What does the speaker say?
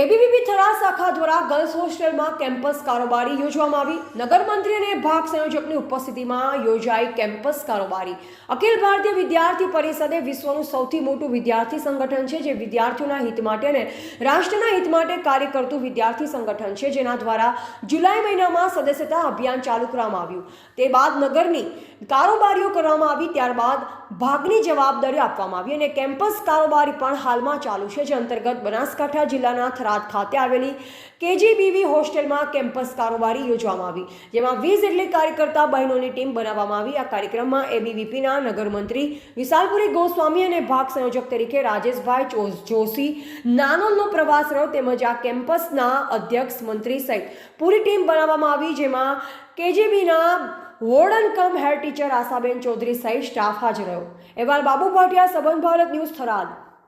ABVP Thara શાખા દ્વારા girls હોસ્ટેલમાં કેમ્પસ કારોબારી યોજવામાં આવી. નગર મંત્રી અને ભાગ સંયોજકની ઉપસ્થિતિમાં યોજાઈ કેમ્પસ કારોબારી. અખિલ ભારતીય વિદ્યાર્થી પરિષદે વિશ્વનું સૌથી મોટું વિદ્યાર્થી સંગઠન છે, જે વિદ્યાર્થીઓના હિત માટે અને રાષ્ટ્રના હિત માટે કાર્ય કરતું વિદ્યાર્થી સંગઠન છે, જેના દ્વારા જુલાઈ મહિનામાં સદસ્યતા અભિયાન ચાલુ કરવામાં આવ્યું. તે બાદ નગરની કારોબારીઓ કરવામાં આવી ત્યારબાદ ભાગની જવાબદારી આપવામાં આવી અને કેમ્પસ કારોબારી પણ હાલમાં ચાલુ છે, જે અંતર્ગત બનાસકાંઠા જિલ્લાના થરાદ ખાતે આવેલી કેજીબીવી હોસ્ટેલમાં કેમ્પસ કારોબારી યોજવામાં આવી. જેમાં વીસ જેટલી કાર્યકર્તા, બહેનોની ટીમ બનાવવામાં આવી. આ કાર્યક્રમમાં એબીવીપીના નગરમંત્રી વિશાલપુરી ગોસ્વામી અને ભાગ સંયોજક તરીકે રાજેશભાઈ જોશી, નાનોલનો પ્રવાસ રહ્યો તેમજ આ કેમ્પસના અધ્યક્ષ મંત્રી સહિત પૂરી ટીમ બનાવવામાં આવી, જેમાં કેજીબીના warden cum head teacher Ashaben Chaudhary સહિત સ્ટાફ હાજર રહ્યો. અહેવાલ બાબુ ભાટિયા સંબંધ ભારત ન્યૂઝ થરાદ.